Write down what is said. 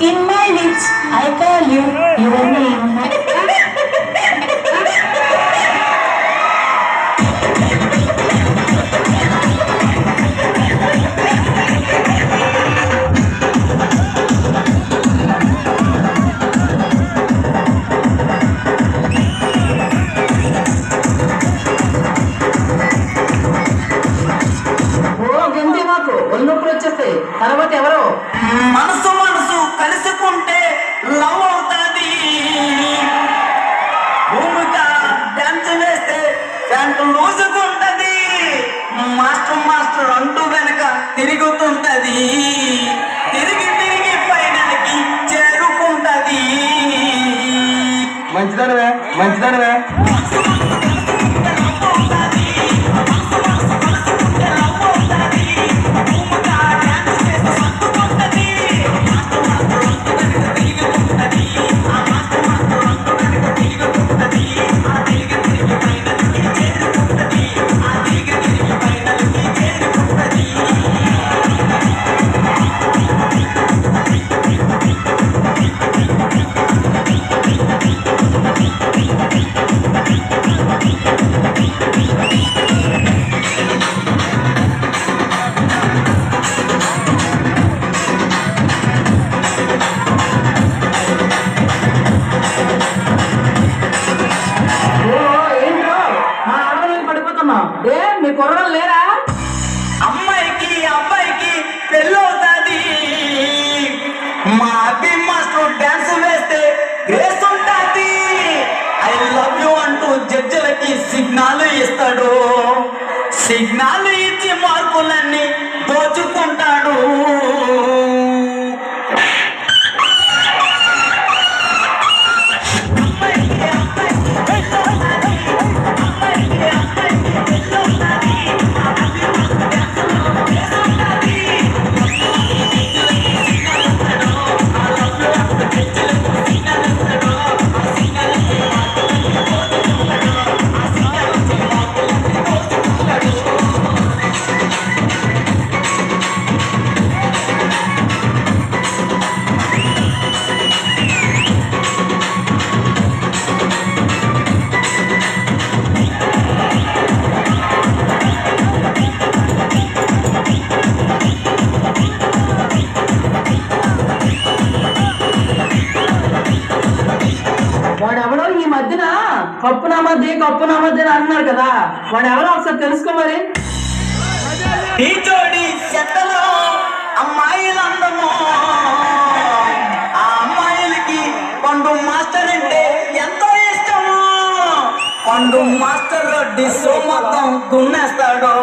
in my lips. I call you your name. తర్వాత ఎవరో మనసు కలుసుకుంటే లవ్ అవుతుంది. భూమిక డ్యాన్స్ వేస్తే ప్యాంటు లూసుకుంటది. మాస్టర్ మాస్టర్ అంటూ వెనక తిరుగుతుంటది. తిరిగి తిరిగి ఫైనల్కి చేరుకుంటది. మంచిదనవే మంచిదనవే. కుర్రలు లేరా? అమ్మాయికి అబ్బాయికి పెళ్ళవుతాది. మా అబ్బి మాస్టర్ డాన్స్ వేస్తే గ్రేస్ ఉంటుంది. ఐ లవ్ యూ అంటూ జడ్జలకి సిగ్నల్ ఇస్తాడు. సిగ్నల్ కప్పు నా కప్పు నా అని అన్నారు కదా. వాడెవడో ఒకసారి తెలుసుకో మరి. ఈ జోడి చెత్తలో అమ్మాయిలందము. ఆ అమ్మాయిలకి పండు మాస్టర్ అంటే ఎంతో ఇష్టము. పండు మాస్టర్ డిస్సు మొత్తం దున్నేస్తాడు.